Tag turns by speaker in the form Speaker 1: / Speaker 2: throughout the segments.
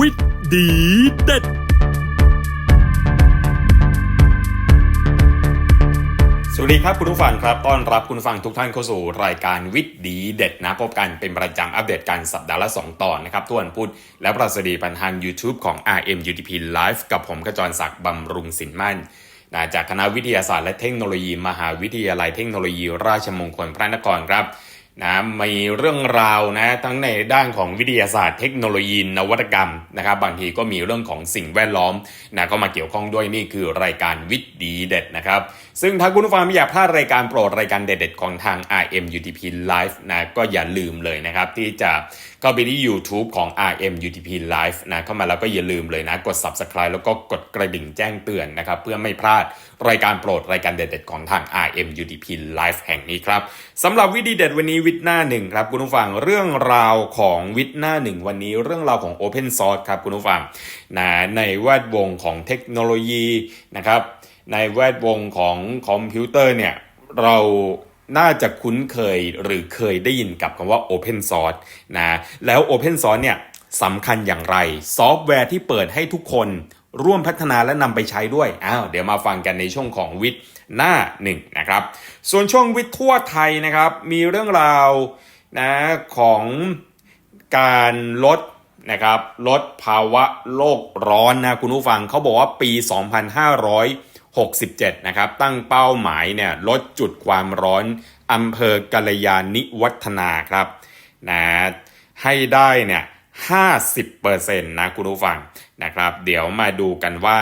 Speaker 1: วิทย์ดีเด็ด
Speaker 2: สวัสดีครับคุณผู้ฟังครับ ต้อนรับคุณฟังทุกท่านเข้าสู่รายการวิทย์ดีเด็ดนะ พบกันเป็นประจำอัปเดตกันสัปดาห์ละ 2 ตอนนะครับทุกวันพุธและประสดีปันทาง YouTube ของ RM UTP Live กับผมขจรศักดิ์บำรุงสินมั่นจากคณะวิทยาศาสตร์และเทคโนโลยี มหาวิทยาลัยเทคโนโลยี ราชมงคลพระนครครับ นะมีเรื่องราวนะทั้งในด้านของวิทยาศาสตร์เทคโนโลยีนวัตกรรมนะครับบางทีก็มีเรื่องของสิ่งแวดล้อมนะก็มาเกี่ยวข้องด้วยนี่คือรายการวิทย์ดีเด็ดนะครับ ซึ่งถ้าคุณผู้ฟังไม่อยากพลาดรายการโปรดรายการเด็ดๆของทาง RM UTP Live นะก็อย่าลืมเลยนะครับที่จะ เข้าไปที่ YouTube ของ RM UTP Live นะเข้ามาแล้วก็อย่าลืมเลยนะ กด Subscribe แล้วก็กดกระดิ่งแจ้งเตือนนะครับ เพื่อไม่พลาดรายการโปรดรายการเด็ดๆของทาง RM UTP Live แห่งนี้ครับสำหรับวิดีเด็ดวันนี้วิดหน้าหนึ่งครับคุณผู้ฟังเรื่องราวของวิดหน้าหนึ่งวันนี้เรื่องราวของ Open Source ครับคุณผู้ฟังนะในแวดวงของเทคโนโลยีนะครับในแวดวงของคอมพิวเตอร์เนี่ยเรา น่าจะคุ้นเคยหรือเคยได้ยินกับคำว่า Open Source นะแล้ว Open Source เนี่ยสำคัญอย่างไร ซอฟต์แวร์ที่เปิดให้ทุกคนร่วมพัฒนาและนำไปใช้ด้วย อ้าว เดี๋ยวมาฟังกันในช่วงของวิทย์หน้าหนึ่งนะครับ ส่วนช่วงวิทย์ทั่วไทยนะครับ มีเรื่องราวนะของการลดนะครับ ลดภาวะโลกร้อนนะคุณผู้ฟังเขาบอกว่าปี 67 นะครับ ตั้งเป้าหมายเนี่ยลดจุดความร้อนอำเภอกัลยาณิวัฒนาครับนะให้ได้เนี่ย50%นะคุณผู้ฟังนะครับ เดี๋ยวมาดูกันว่า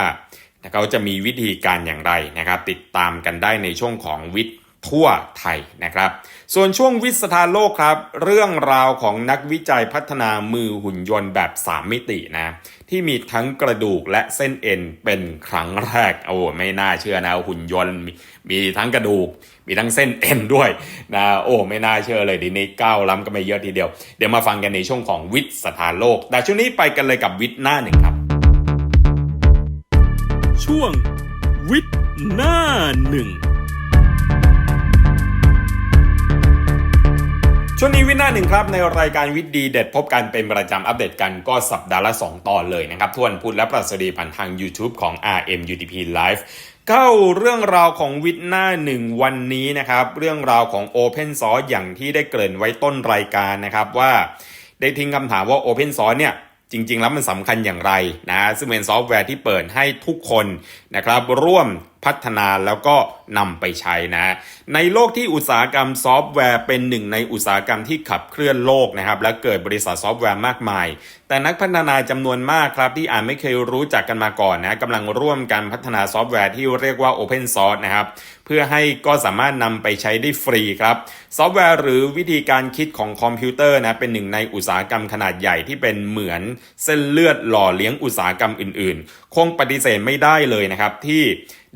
Speaker 2: เขาจะมีวิธีการอย่างไรนะครับ ติดตามกันได้ในช่วงของวิทย์ ทั่วไทยนะครับ ส่วนช่วงวิสถานโลกครับ เรื่องราวของนักวิจัยพัฒนามือหุ่นยนต์แบบ 3 มิตินะที่มีทั้งกระดูกและเส้นเอ็นเป็นครั้งแรกโอ้ไม่น่าเชื่อนะหุ่นยนต์มีมีทั้งกระดูก มีทั้งเส้นเอ็นด้วยนะโอ้ไม่น่าเชื่อเลยดีนี้ก้าวล้ำก็ไม่เยอะทีเดียว เดี๋ยวมาฟังกันในช่วงของวิทย์สถานโลก แต่ช่วงนี้ไปกันเลยกับวิทย์หน้าหนึ่งครับ
Speaker 1: ช่วงวิทย์หน้าหนึ่ง
Speaker 2: ช่วงนี้วินาหนึ่งครับ ในรายการวิดีเด็ดพบกันเป็นประจำอัปเดตกันก็สัปดาห์ละ 2 ตอนเลยนะครับทวนพูดและประสดีผ่านทาง YouTube ของ RM UTP Live เข้าเรื่องราวของวิทหน้าหนึ่งวันนี้นะครับ เรื่องราวของ Open Source อย่างที่ได้เกริ่นไว้ต้นรายการนะครับว่าได้ทิ้งคำถามว่า Open Source เนี่ยจริง ๆ แล้วมันสำคัญอย่างไรนะซึ่งเป็นซอฟต์แวร์ที่เปิดให้ทุกคนนะครับร่วม พัฒนาแล้วก็นำไปใช้นะ ในโลกที่อุตสาหกรรมซอฟต์แวร์เป็นหนึ่งในอุตสาหกรรมที่ขับเคลื่อนโลกนะครับ และเกิดบริษัทซอฟต์แวร์มากมาย แต่นักพัฒนาจำนวนมากครับ ที่อาจไม่เคยรู้จักกันมาก่อนนะกำลังร่วมกันพัฒนาซอฟต์แวร์ที่เรียกว่า Open Source นะครับ เพื่อให้ก็สามารถนำไปใช้ได้ฟรีครับ ซอฟต์แวร์หรือวิธีการคิดของคอมพิวเตอร์นะเป็นหนึ่งในอุตสาหกรรมขนาดใหญ่ที่เป็นเหมือนเส้นเลือดหล่อเลี้ยงอุตสาหกรรมอื่น ๆ คงปฏิเสธไม่ได้เลยนะครับที่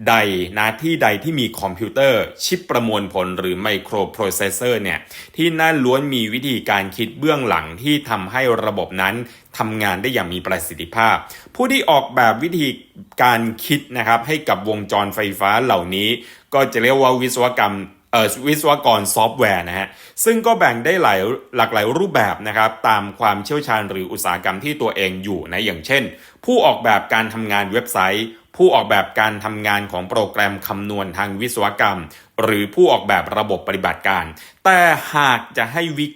Speaker 2: ใดนะที่ใดที่มีคอมพิวเตอร์ชิปประมวลผลหรือไมโครโปรเซสเซอร์เนี่ยที่นั่นล้วนมีวิธีการคิดเบื้องหลังที่ทำให้ระบบนั้นทำงานได้อย่างมีประสิทธิภาพ ผู้ที่ออกแบบวิธีการคิดนะครับให้กับวงจรไฟฟ้าเหล่านี้ ก็จะเรียกว่าวิศวกรรม วิศวกรซอฟต์แวร์นะฮะซึ่งก็แบ่งได้หลายหลากหลายรูปแบบนะครับตามความเชี่ยวชาญหรืออุตสาหกรรมที่ตัวเองอยู่นะอย่างเช่น ผู้ออกแบบการทำงานเว็บไซต์ ผู้ออกแบบการทำงานของโปรแกรมคำนวณทางวิศวกรรม หรือผู้ออกแบบระบบปฏิบัติการ แต่หากจะให้วิ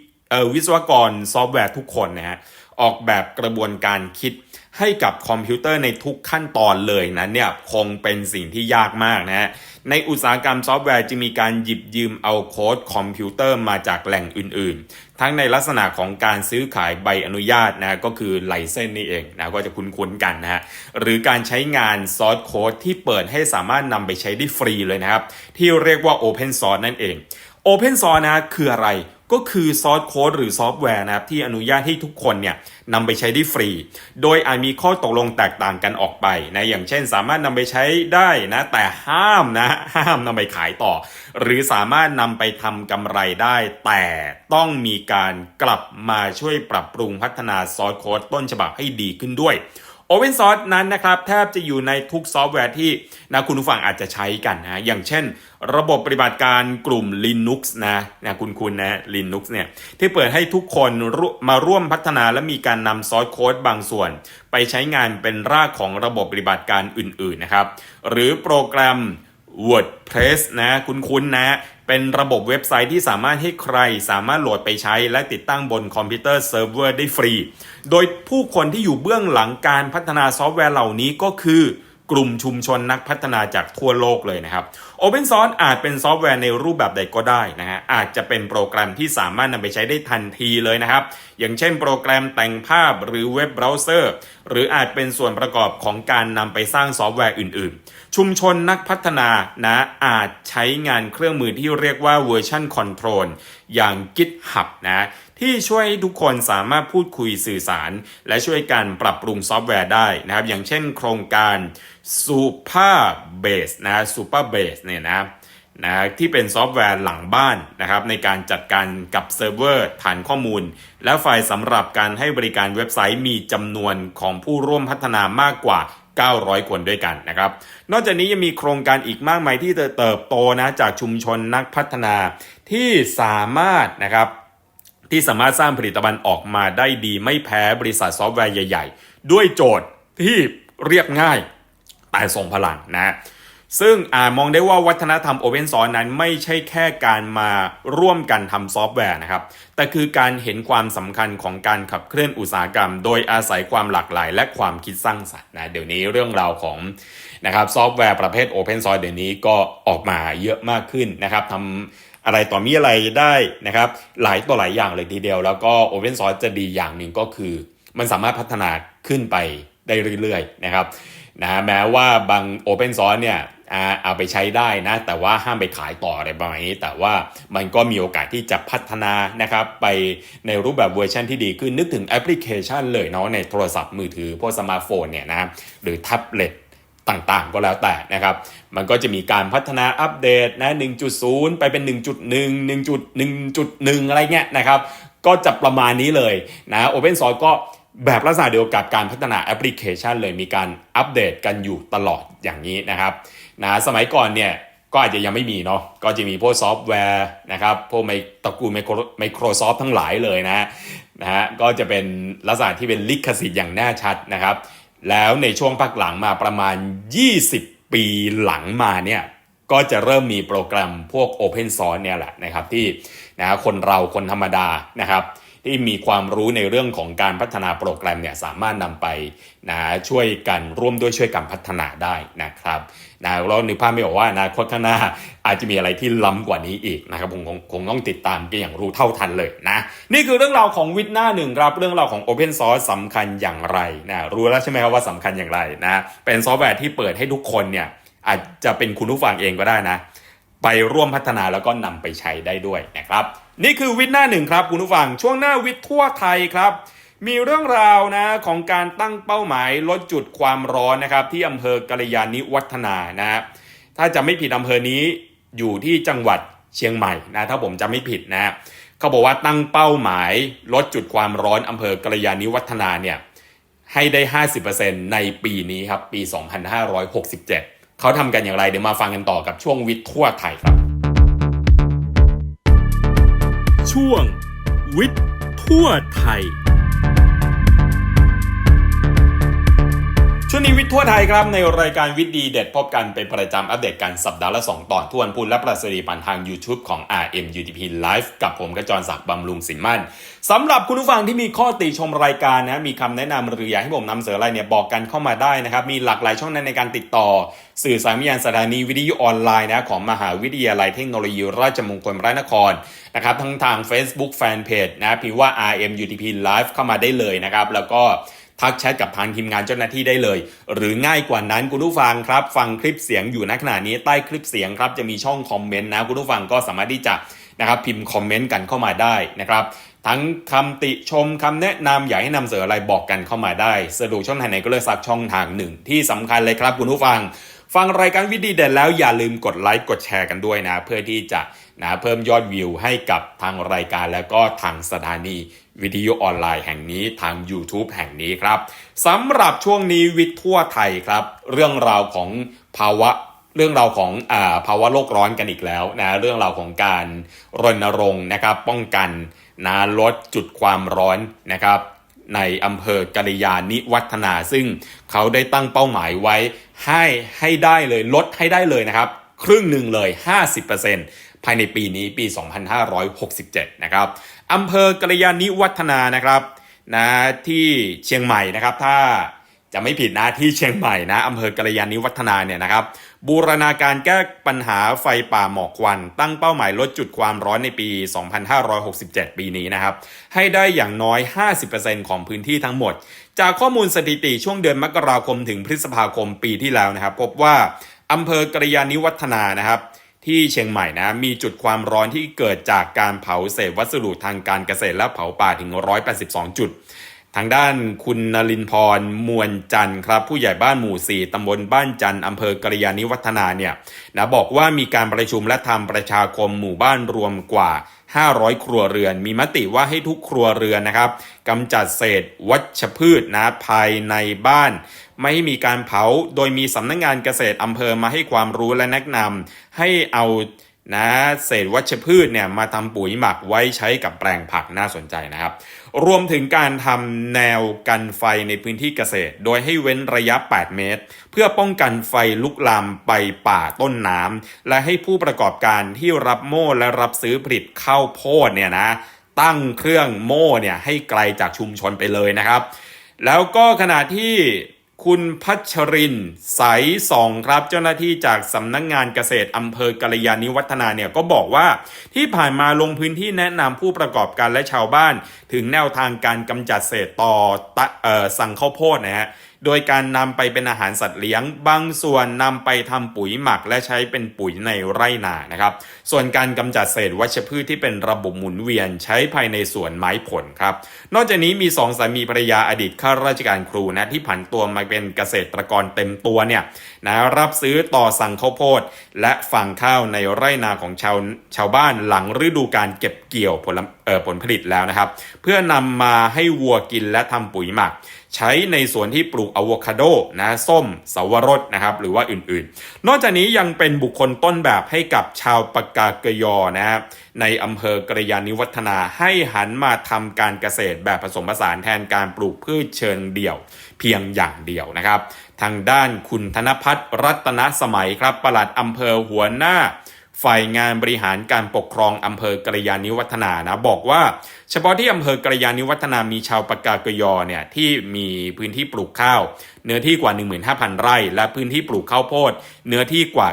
Speaker 2: วิศวกรซอฟต์แวร์ทุกคนนะฮะออกแบบกระบวนการคิดให้กับคอมพิวเตอร์ในทุกขั้นตอนเลยนะเนี่ยคงเป็นสิ่งที่ยากมากนะฮะ ในอุตสาหกรรมซอฟต์แวร์จะมีการหยิบยืมเอาโค้ดคอมพิวเตอร์มาจากแหล่งอื่นๆ ทั้งในลักษณะของการซื้อขายใบอนุญาตนะก็คือไลเซนนี่เองนะก็จะคุ้นๆกันนะฮะหรือการใช้งานซอสโค้ดที่เปิดให้สามารถนำไปใช้ได้ฟรีเลยนะครับ ที่เรียกว่า Open Source นั่นเอง Open Source นะคืออะไร ก็คือซอสโค้ดหรือซอฟต์แวร์นะครับที่อนุญาตให้ทุกคนเนี่ยนำไปใช้ได้ฟรี โดยอาจมีข้อตกลงแตกต่างกันออกไปนะอย่างเช่น สามารถนำไปใช้ได้นะแต่ห้ามนะห้ามนำไปขายต่อ หรือสามารถนำไปทำกำไรได้ แต่ต้องมีการกลับมาช่วยปรับปรุงพัฒนาซอสโค้ดต้นฉบับให้ดีขึ้นด้วย Open Source นั้นนะครับแทบจะอยู่ในทุกซอฟต์แวร์ที่นะคุณผู้ฟังอาจจะใช้กันนะอย่างเช่น ระบบปฏิบัติการกลุ่ม Linux นะนะคุณคุณนะ Linux เนี่ยที่เปิดให้ทุกคนมมาร่วมพัฒนาและมีการนำซอสโค้ดบางส่วน ไปใช้งานเป็นรากของระบบปฏิบัติการอื่นๆนะครับ หรือโปรแกรม WordPress นะคุณคุณนะ เป็นระบบเว็บไซต์ที่สามารถให้ใครสามารถโหลดไปใช้และติดตั้งบนคอมพิวเตอร์เซิร์ฟเวอร์ได้ฟรี โดยผู้คนที่อยู่เบื้องหลังการพัฒนาซอฟต์แวร์เหล่านี้ก็คือกลุ่มชุมชนนักพัฒนาจากทั่วโลกเลยนะครับ Open Source อาจเป็นซอฟต์แวร์ในรูปแบบใดก็ได้นะฮะอาจจะเป็นโปรแกรมที่สามารถนำไปใช้ได้ทันทีเลยนะครับ อย่างเช่นโปรแกรมแต่งภาพหรือเว็บเบราว์เซอร์ หรืออาจเป็นส่วนประกอบของการนำไปสร้างซอฟต์แวร์อื่น ๆ ชุมชนนักพัฒนานะอาจใช้งานเครื่องมือที่เรียกว่า version control อย่าง GitHub นะ ที่ช่วยทุกคนสามารถพูดคุยสื่อสาร และช่วยกันปรับปรุงซอฟต์แวร์ได้นะครับ อย่างเช่นโครงการ Super Base นะ Super Base เนี่ยนะนะที่เป็นซอฟต์แวร์หลังบ้านนะครับในการจัดการกับเซิร์ฟเวอร์ฐานข้อมูล และไฟล์สำหรับการให้บริการเว็บไซต์มีจำนวนของผู้ร่วมพัฒนามากกว่า 900 คนด้วยกันนะครับ นอกจากนี้ยังมีโครงการอีกมากมายที่เติบโตนะจากชุมชนนักพัฒนาที่สามารถนะครับ ที่สามารถสร้างผลิตภัณฑ์ออกมาได้ดีไม่แพ้บริษัทซอฟต์แวร์ใหญ่ ๆ ด้วยโจทย์ที่เรียบง่ายแต่ทรงพลังนะ ซึ่งอามองได้ว่าวัฒนธรรม Open Source นั้นไม่ใช่แค่การมาร่วมกันทำซอฟต์แวร์นะครับ แต่คือการเห็นความสำคัญของการขับเคลื่อนอุตสาหกรรม โดยอาศัยความหลากหลาย และความคิดสร้างสรรค์นะเดี๋ยวนี้เรื่องราวของนะครับซอฟต์แวร์ประเภท Open Source เดี๋ยวนี้ก็ออกมาเยอะมากขึ้นนะครับทำ อะไรต่อมีอะไรได้นะครับ หลายต่อหลายอย่างเลยทีเดียว แล้วก็ Open Source จะดีอย่างหนึ่งก็คือ มันสามารถพัฒนาขึ้นไปได้เรื่อยๆนะครับนะแม้ว่าบาง Open Source เนี่ยเอาไปใช้ได้นะ แต่ว่าห้ามไปขายต่ออะไรประมาณนี้ แต่ว่ามันก็มีโอกาสที่จะพัฒนานะครับ ไปในรูปแบบเวอร์ชันที่ดีขึ้นนึกถึงแอปพลิเคชันเลยเนาะในโทรศัพท์มือถือพวกสมาร์ทโฟนเนี่ยนะหรือแท็บเล็ต ต่างๆ ก็แล้วแต่นะครับ มันก็จะมีการพัฒนาอัปเดตนะ1.0 ไปเป็น 1.1 1.1.1 อะไรเงี้ยนะครับ ก็จะประมาณนี้เลยนะ Open Source ก็แบบลักษณะเดียวกับการพัฒนาแอปพลิเคชันเลยมีการอัปเดตกันอยู่ตลอดอย่างนี้นะครับนะสมัยก่อนเนี่ยก็อาจจะยังไม่มีเนาะก็จะมีพวกซอฟต์แวร์นะครับพวกไมตระกูลไมโครซอฟท์ทั้งหลายเลยนะนะฮะก็จะเป็นลักษณะที่เป็นลิขสิทธิ์อย่างแน่ชัดนะครับ แล้วในช่วงพักหลังมาประมาณ 20 ปีหลังมาเนี่ยก็จะเริ่มมีโปรแกรมพวก Open Source เนี่ยแหละนะครับที่นะคนเราคนธรรมดานะครับ ที่มีความรู้ในเรื่องของการพัฒนาโปรแกรมเนี่ยสามารถนำไปนะช่วยกันร่วมด้วยช่วยกันพัฒนาได้นะครับนะเรานึกภาพไม่ออกว่าอนาคตข้างหน้าอาจจะมีอะไรที่ล้ำกว่านี้อีกนะครับผมคงคงต้องติดตามกันอย่างรู้เท่าทันเลยนะ นี่คือเรื่องราวของวิทหน้าหนึ่งครับเรื่องราวของ Open Source สำคัญอย่างไรนะรู้แล้วใช่ไหมครับว่าสำคัญอย่างไรนะเป็นซอฟต์แวร์ที่เปิดให้ทุกคนเนี่ยอาจจะเป็นคุณผู้ฟังเองก็ได้นะ ไปร่วมพัฒนาแล้วก็นำไปใช้ได้ด้วยนะครับ นี่คือวิทย์หน้าหนึ่งครับคุณผู้ฟัง ช่วงหน้าวิทย์ทั่วไทยครับ มีเรื่องราวนะของการตั้งเป้าหมายลดจุดความร้อนนะครับ ที่อำเภอกาลยานิวัฒนานะ ถ้าจะไม่ผิดอำเภอนี้อยู่ที่จังหวัดเชียงใหม่นะถ้าผมจำไม่ผิดนะเขาบอกว่าตั้งเป้าหมายลดจุดความร้อนอำเภอกาลยานิวัฒนาเนี่ยให้ได้ 50%ในปีนี้ครับ ปี 2567 เขาทำกันอย่างไร เดี๋ยวมาฟังกันต่อกับช่วงวิทย์ทั่วไทยครับ
Speaker 1: ช่วง วิทย์ทั่วไทย
Speaker 2: วงนี้วิทย์ทั่วไทยครับ ในรายการวิทย์ดีเด็ดพบกันเป็นประจำอัปเดตกันสัปดาห์ละ 2 ตอนทวนพูนและประสิทธิปันทาง YouTube ของ RM UTP Live กับผมกระจรศักดิ์บำรุงสินมั่นสำหรับคุณผู้ฟังที่มีข้อติชมรายการนะมีคำแนะนำหรืออยากให้ผมนำเสนออะไรเนี่ยบอกกันเข้ามาได้นะครับ มีหลากหลายช่องทางในการติดต่อ สื่อสารวิญญาณสถานีวิทยุออนไลน์นะของมหาวิทยาลัยเทคโนโลยีราชมงคลพระนครนะครับทั้งทาง Facebook Fanpage นะพิมพ์ว่า RM UTP Live เข้ามาได้เลยนะครับแล้วก็ ทักแชทกับทางทีมงานเจ้าหน้าที่ได้เลย หรือง่ายกว่านั้นคุณผู้ฟังครับฟังคลิปเสียงอยู่ณขณะนี้ใต้คลิปเสียงครับจะมีช่องคอมเมนต์นะคุณผู้ฟังก็สามารถที่จะนะครับพิมพ์คอมเมนต์กันเข้ามาได้นะครับทั้งคำติชมคำแนะนำอยากให้นำเสนออะไรบอกกันเข้ามาได้สะดวกช่องทางไหนก็เลือกสักช่องทางหนึ่ง ที่สำคัญเลยครับคุณผู้ฟัง ฟังรายการวิดีเด่นแล้วอย่าลืมกดไลค์กดแชร์กันด้วยนะ เพื่อที่จะ นะเพิ่มยอดวิวให้กับทางรายการแล้วก็ทางสถานีวิทยุออนไลน์แห่งนี้ทาง YouTube แห่งนี้ครับสำหรับช่วงนี้วิทย์ทั่วไทยครับ เรื่องราวของภาวะเรื่องราวของอภาวะโลกร้อนกันอีกแล้วนะเรื่องราวของการรณรงค์นะครับป้องกันนะลดจุดความร้อนนะครับในอำเภอกริยานิวัฒนา ซึ่งเขาได้ตั้งเป้าหมายไว้ให้ให้ได้เลยลดให้ได้เลยนะครับ ครึ่งหนึ่งเลย 50% ภายในปีนี้ปี 2567 นะครับอำเภอกริยานิวัฒนานะครับนะที่เชียงใหม่นะครับ ถ้าจะไม่ผิดนะที่เชียงใหม่นะอำเภอกระยานิวัฒนาเนี่ยนะครับ บูรณาการแก้ปัญหาไฟป่าหมอกควัน ตั้งเป้าหมายลดจุดความร้อนในปี 2567 ปีนี้นะครับ ให้ได้อย่างน้อย 50%ของพื้นที่ทั้งหมด จากข้อมูลสถิติช่วงเดือนมกราคมถึงพฤษภาคมปีที่แล้วนะครับ พบว่าอำเภอกระยานิวัฒนานะครับ ที่เชียงใหม่นะมีจุดความร้อนที่เกิดจากการเผาเศษวัสดุทางการเกษตรและเผาป่าถึง 182 จุด ทางด้านคุณนรินพรมวลจันทร์ครับ ผู้ใหญ่บ้านหมู่ 4ตำบลบ้านจันทร์อำเภอกริยานิวัฒนาเนี่ยนะบอกว่ามีการประชุมและทำประชาคมหมู่บ้านรวมกว่า 500 ครัวเรือน มีมติว่าให้ทุกครัวเรือนนะครับกำจัดเศษวัชพืชนะภายในบ้าน ไม่ให้มีการเผาโดยมีสำนักงงานเกษตรอำเภอมาให้ความรู้และแนะนำให้เอา นะเศษวัชพืชเนี่ยมาทำปุ๋ยหมักไว้ใช้กับแปลงผักน่าสนใจนะครับ รวมถึงการทำแนวกันไฟในพื้นที่เกษตร โดยให้เว้นระยะ 8 เมตร เพื่อป้องกันไฟลุกลามไปป่าต้นน้ำและให้ผู้ประกอบการที่รับโม่และรับซื้อผลิตข้าวโพดเนี่ยนะตั้งเครื่องโม่เนี่ยให้ไกลจากชุมชนไปเลยนะครับ แล้วก็ขณะที่ คุณพัชรินใสสองครับ เจ้าหน้าที่จากสำนักงงานเกษตรอำเภอกาลยานิวัฒนาเนี่ยก็บอกว่า ที่ผ่านมาลงพื้นที่แนะนำผู้ประกอบการและชาวบ้าน ถึงแนวทางการกำจัดเศษต่อ,ตออสั่งข้าวโพดนะฮะ โดยการนำไปเป็นอาหารสัตว์เลี้ยง บางส่วนนำไปทำปุ๋ยหมักและใช้เป็นปุ๋ยในไร่นานะครับ ส่วนการกำจัดเศษวัชพืชที่เป็นระบบหมุนเวียนใช้ภายในสวนไม้ผลครับ นอกจากนี้มีสองสามีภรรยาอดีตข้าราชการครูนะที่ผันตัวมาเป็นเกษตรกรเต็มตัวเนี่ยนะรับซื้อต่อสั่งข้าวโพด และฝังข้าวในไร่นาของชาวชาวบ้านหลังฤดูการเก็บเกี่ยวผลผลผลิตแล้วนะครับ เพื่อนำมาให้วัวกินและทำปุ๋ยหมัก ใช้ในสวนที่ปลูกอะโวคาโดนะส้มสาวรสนะครับหรือว่าอื่นๆ นอกจากนี้ยังเป็นบุคคลต้นแบบให้กับชาวปากกากยอนะครับในอำเภอกระยานิวัฒนาให้หันมาทำการเกษตรแบบผสมผสานแทนการปลูกพืชเชิงเดี่ยว เพียงอย่างเดียวนะครับ ทางด้านคุณธนพัฒน์รัตนสมัยครับปลัดอำเภอหัวหน้า ฝ่ายงานบริหารการปกครองอำเภอกระยานิวัฒนานะบอกว่า เฉพาะที่อำเภอกระยานิวัฒนามีชาวปากากยอเนี่ยที่มีพื้นที่ปลูกข้าว เนื้อที่กว่า 15,000 ไร่ และพื้นที่ปลูกข้าวโพด เนื้อที่กว่า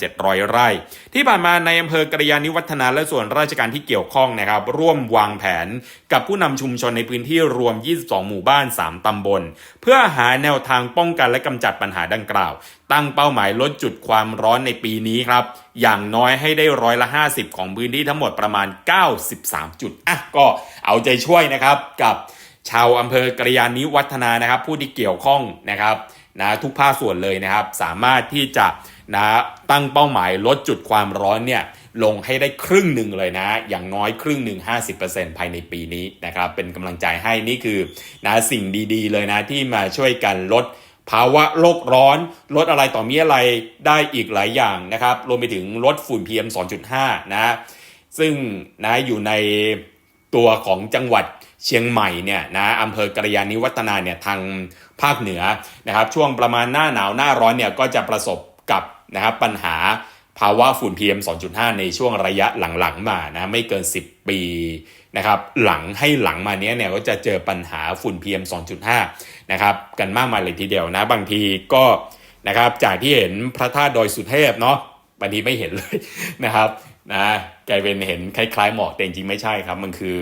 Speaker 2: 9,700 ไร่ ที่ผ่านมาในอำเภอกระยานิวัฒนาและส่วนราชการที่เกี่ยวข้องนะครับร่วมวางแผนกับผู้นำชุมชนในพื้นที่รวม 22 หมู่บ้าน 3 ตำบล เพื่อหาแนวทางป้องกันและกำจัดปัญหาดังกล่าว ตั้งเป้าหมายลดจุดความร้อนในปีนี้ครับ อย่างน้อยให้ได้ร้อยละ 50 ของพื้นที่ทั้งหมดประมาณ 93 จุด อะ ก็เอาใจช่วยนะครับกับชาวอำเภอกระยานิวัฒนานะครับ ผู้ที่เกี่ยวข้องนะครับนะทุกภาคส่วนเลยนะครับ สามารถที่จะนะตั้งเป้าหมายลดจุดความร้อนเนี่ยลงให้ได้ครึ่งหนึ่งเลยนะ อย่างน้อยครึ่งหนึ่ง50%ภายในปีนี้นะครับ เป็นกำลังใจให้นี่คือนะสิ่งดีๆ เลยนะที่มาช่วยกันลด ภาวะโลกร้อนลดอะไรต่อมีอะไรได้อีกหลายอย่างนะครับ รวมไปถึงลดฝุ่น PM 2.5 นะ ซึ่งนะอยู่ในตัวของจังหวัดเชียงใหม่เนี่ยนะอำเภอกระยานิวัฒนาเนี่ยทางภาคเหนือนะครับ ช่วงประมาณหน้าหนาวหน้าร้อนเนี่ยก็จะประสบกับนะครับปัญหา ภาวะฝุ่น PM 2.5 ในช่วงระยะหลังๆมานะไม่เกิน 10 ปีนะครับหลังให้หลังมาเนี้ยเนี่ยก็จะเจอปัญหาฝุ่น PM 2.5 นะครับกันมากมายเลยทีเดียวนะ บางทีก็นะครับจากที่เห็นพระธาตุดอยสุเทพเนาะบางทีไม่เห็นเลยนะครับนะกลายเป็นเห็นคล้ายๆหมอกแต่จริงๆไม่ใช่ครับ มันคือ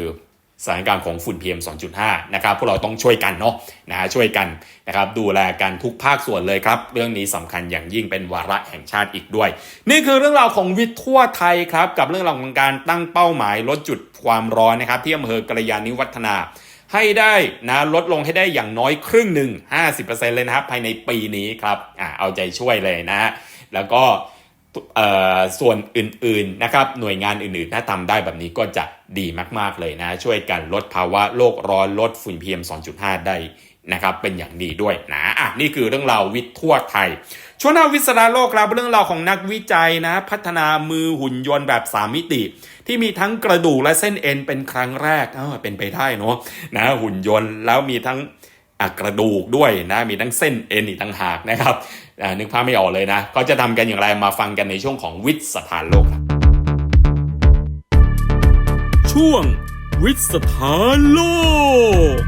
Speaker 2: สถานการณ์ของฝุ่น PM 2.5 นะครับ พวกเราต้องช่วยกันเนาะนะช่วยกันนะครับดูแลกันทุกภาคส่วนเลยครับ เรื่องนี้สำคัญอย่างยิ่งเป็นวาระแห่งชาติอีกด้วย นี่คือเรื่องราวของวิทย์ทั่วไทยครับ กับเรื่องราวของการตั้งเป้าหมายลดจุดความร้อนนะครับที่อำเภอกระยานิวัฒนา ให้ได้นะลดลงให้ได้อย่างน้อยครึ่งหนึ่ง50%เลยนะครับภายในปีนี้ครับอ่าเอาใจช่วยเลยนะฮะแล้วก็ ส่วนอื่นๆนะครับหน่วยงานอื่นๆ ถ้าทำได้แบบนี้ก็จะดีมากๆเลยนะ ช่วยกันลดภาวะโลกร้อนลดฝุ่น PM 2.5 ได้นะครับเป็นอย่างดีด้วยนะอะนี่คือเรื่องราววิทย์ทั่วไทย ช่วงหน้าวิสราโลกครับเรื่องราวของนักวิจัยนะ พัฒนามือหุ่นยนต์แบบ3มิติ ที่มีทั้งกระดูกและเส้นเอ็นเป็นครั้งแรกเออเป็นไปได้เนาะนะหุ่นยนต์แล้วมีทั้ง กระดูกด้วยนะมีทั้งเส้นเอ็นอีกต่างหากนะครับนึกภาพไม่ออกเลยนะเขาจะทำกันอย่างไรมาฟังกันในช่วงของวิทย์สถานโลกครับ
Speaker 1: ช่วงวิทย์สถานโลก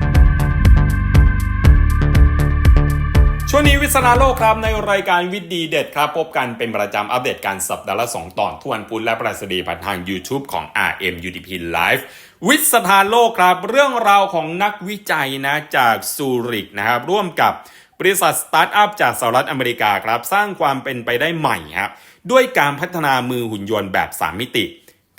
Speaker 2: ช่วงนี้วิทย์สถาโลกครับในรายการวิทย์ดีเด็ดครับ พบกันเป็นประจำอัปเดตการสัปดาห์ละ 2 ตอนทุกวันพุธและประสดีผ่านทาง YouTube ของ RM UDP Live วิสถานโลกครับเรื่องราวของนักวิจัยนะจากซูริกนะครับร่วมกับบริษัทสตาร์ทอัพจากสหรัฐอเมริกาครับสร้างความเป็นไปได้ใหม่ครับด้วยการพัฒนามือหุ่นยนต์แบบ 3 มิติ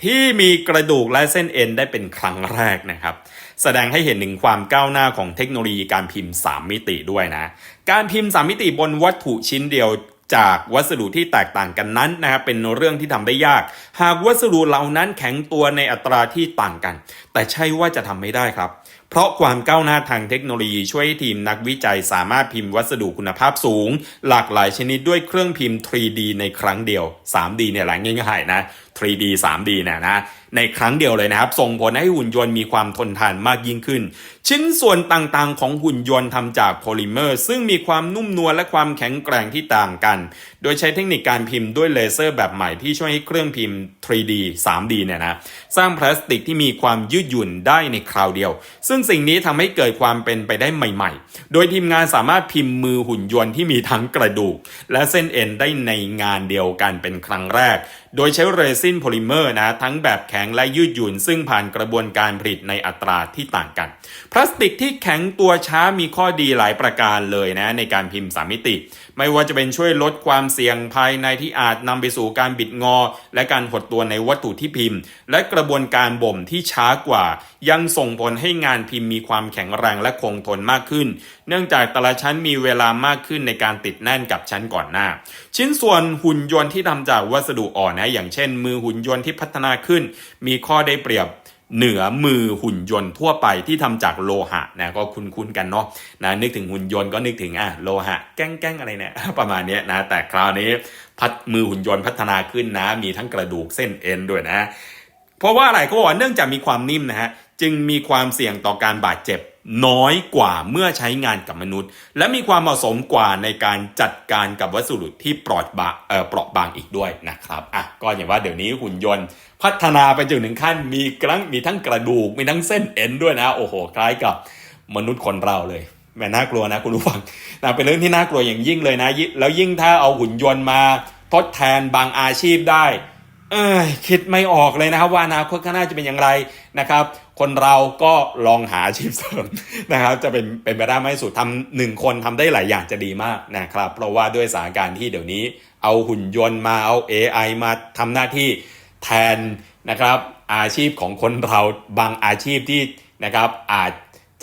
Speaker 2: ที่มีกระดูกและเส้นเอ็นได้เป็นครั้งแรกนะครับ แสดงให้เห็นถึงความก้าวหน้าของเทคโนโลยีการพิมพ์ 3 มิติด้วยนะ การพิมพ์ 3 มิติบนวัตถุชิ้นเดียว จากวัสดุที่แตกต่างกันนั้นนะครับเป็นเรื่องที่ทำได้ยาก หากวัสดุเหล่านั้นแข็งตัวในอัตราที่ต่างกัน แต่ใช่ว่าจะทำไม่ได้ครับ เพราะความก้าวหน้าทางเทคโนโลยีช่วยให้ทีมนักวิจัยสามารถพิมพ์วัสดุคุณภาพสูง หลากหลายชนิดด้วยเครื่องพิมพ์ 3D ในครั้งเดียว 3D เนี่ยแหละง่ายๆนะ 3D 3D เนี่ยนะในครั้งเดียวเลยนะครับ ส่งผลให้หุ่นยนต์มีความทนทานมากยิ่งขึ้น ชิ้นส่วนต่างๆ ของหุ่นยนต์ทำจากโพลิเมอร์ ซึ่งมีความนุ่มนวลและความแข็งแกร่งที่ต่างกัน โดยใช้เทคนิคการพิมพ์ด้วยเลเซอร์แบบใหม่ที่ช่วยให้เครื่องพิมพ์ 3D 3D เนี่ยนะสร้างพลาสติกที่มีความยืดหยุ่นได้ในคราวเดียว ซึ่งสิ่งนี้ทำให้เกิดความเป็นไปได้ใหม่ ๆ โดยทีมงานสามารถพิมพ์มือหุ่นยนต์ที่มีทั้งกระดูก และเส้นเอ็นได้ในงานเดียวกันเป็นครั้งแรก โดยใช้เรซินโพลิเมอร์นะทั้งแบบแข็งและยืดหยุ่น ซึ่งผ่านกระบวนการผลิตในอัตราที่ต่างกัน พลาสติกที่แข็งตัวช้ามีข้อดีหลายประการเลยนะในการพิมพ์สามมิติ ไม่ว่าจะเป็นช่วยลดความเสี่ยงภายในที่อาจนำไปสู่การบิดงอ และการหดตัวในวัตถุที่พิมพ์ และกระบวนการบ่มที่ช้ากว่า ยังส่งผลให้งานพิมพ์มีความแข็งแรงและคงทนมากขึ้น เนื่องจากแต่ละชั้นมีเวลามากขึ้นในการติดแน่นกับชั้นก่อนหน้า ชิ้นส่วนหุ่นยนต์ที่ทำจากวัสดุอ่อนนะอย่างเช่น มือหุ่นยนต์ที่พัฒนาขึ้น มีข้อได้เปรียบ เหนือมือหุ่นยนต์ทั่วไปที่ทำจากโลหะนะก็คุ้นๆกันเนาะนะนึกถึงหุ่นยนต์ก็นึกถึงอะโลหะแก้งแก้งๆอะไรเนี่ยประมาณนี้นะแต่คราวนี้พัดมือหุ่นยนต์พัฒนาขึ้นนะ มีทั้งกระดูกเส้นเอ็นด้วยนะ เพราะว่าอะไรเขาบอกว่าเนื่องจากมีความนิ่มนะฮะจึงมีความเสี่ยงต่อการบาดเจ็บ น้อยกว่าเมื่อใช้งานกับมนุษย์ และมีความเหมาะสมกว่าในการจัดการกับวัสดุที่ปลอดบาเอ่อเปราะบางอีกด้วยนะครับอะก็อย่างว่าเดี๋ยวนี้หุ่นยนต์ พัฒนาไปจนถึงขั้นมีกรั้งมีทั้งกระดูกมีทั้งเส้นเอ็นด้วยนะโอ้โหคล้ายกับมนุษย์คนเราเลยแม่น่ากลัวนะคุณผู้ฟังนะเป็นเรื่องที่น่ากลัวอย่างยิ่งเลยนะแล้วยิ่งถ้าเอาหุ่นยนต์มาทดแทนบางอาชีพได้ เอ้ยคิดไม่ออกเลยนะครับ ว่าอนาคตข้างหน้าจะเป็นอย่างไรนะครับ คนเราก็ลองหาอาชีพเสริมนะครับ จะเป็นเป็นไปได้ไหมสุดทำหนึ่งคนทำได้หลายอย่างจะดีมากนะครับ เพราะว่าด้วยสถานการณ์ที่เดี๋ยวนี้ เอาหุ่นยนต์มาเอา AI มาทำหน้าที่แทนนะครับ อาชีพของคนเราบางอาชีพที่นะครับ อาจ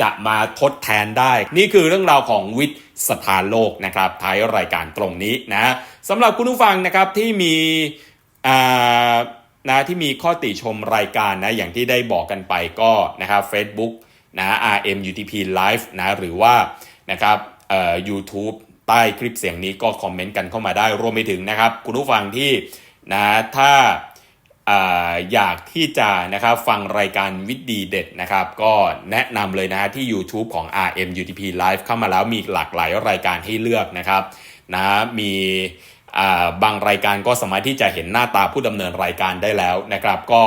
Speaker 2: จะมาทดแทนได้ นี่คือเรื่องราวของวิทย์สถานโลกนะครับท้ายรายการตรงนี้นะสำหรับคุณผู้ฟังนะครับที่มี นะที่มีข้อติชมรายการนะอย่างที่ได้บอกกันไปก็นะครับ Facebook นะ RMUTP Live นะหรือว่านะครับเอ่อ YouTube ใต้คลิปเสียงนี้ก็คอมเมนต์กันเข้ามาได้รวมไปถึงนะครับ คุณผู้ฟังที่นะถ้าอยากที่จะนะครับฟังรายการวิดดีเด็ดนะครับ ก็แนะนำเลยนะที่ YouTube ของ RM UTP Live เข้ามาแล้วมีหลากหลายรายการให้เลือกนะครับนะมี บางรายการก็สามารถที่จะเห็นหน้าตาผู้ดำเนินรายการได้แล้วนะครับ ก็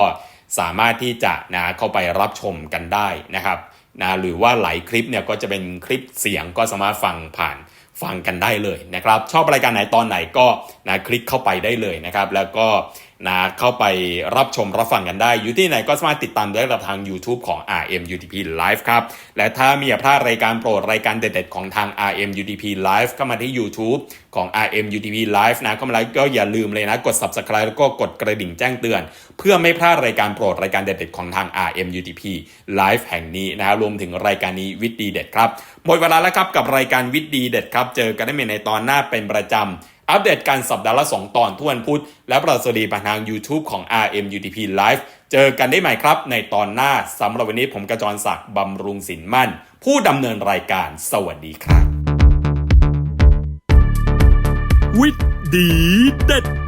Speaker 2: สามารถที่จะนะเข้าไปรับชมกันได้นะครับนะหรือว่าหลายคลิปเนี่ยก็จะเป็นคลิปเสียงก็สามารถฟังผ่านฟังกันได้เลยนะครับ ชอบรายการไหนตอนไหนก็นะคลิกเข้าไปได้เลยนะครับ แล้วก็ นะเข้าไปรับชมรับฟังกันได้ อยู่ที่ไหนก็สามารถติดตามได้กับทาง YouTube ของ RM UTP Live ครับ และถ้ามีอย่าพลาดรายการโปรดรายการเด็ดๆของทาง RM UTP Live เข้ามาที่ YouTube ของ RM UTP Live นะเข้ามาแล้วก็อย่าลืมเลยนะ กด Subscribe แล้วก็กดกระดิ่งแจ้งเตือน เพื่อไม่พลาดรายการโปรดรายการเด็ดๆของทาง RM UTP Live แห่งนี้นะครับรวมถึงรายการนี้วิดดีเด็ดครับหมดเวลาแล้วครับกับรายการวิดดีเด็ดครับเจอกันได้ใหม่ในตอนหน้าเป็นประจำ อัปเดตกันสัปดาห์ละ 2 ตอนทุกวันพุธ และประสดีผ่านทาง YouTube ของ RMUTP Live เจอกันได้ใหม่ครับ ในตอนหน้าสำหรับวันนี้ผมกระจรศักดิ์บำรุงสินมั่น ผู้ดำเนินรายการ สวัสดีครับ
Speaker 1: วิดีเด็ด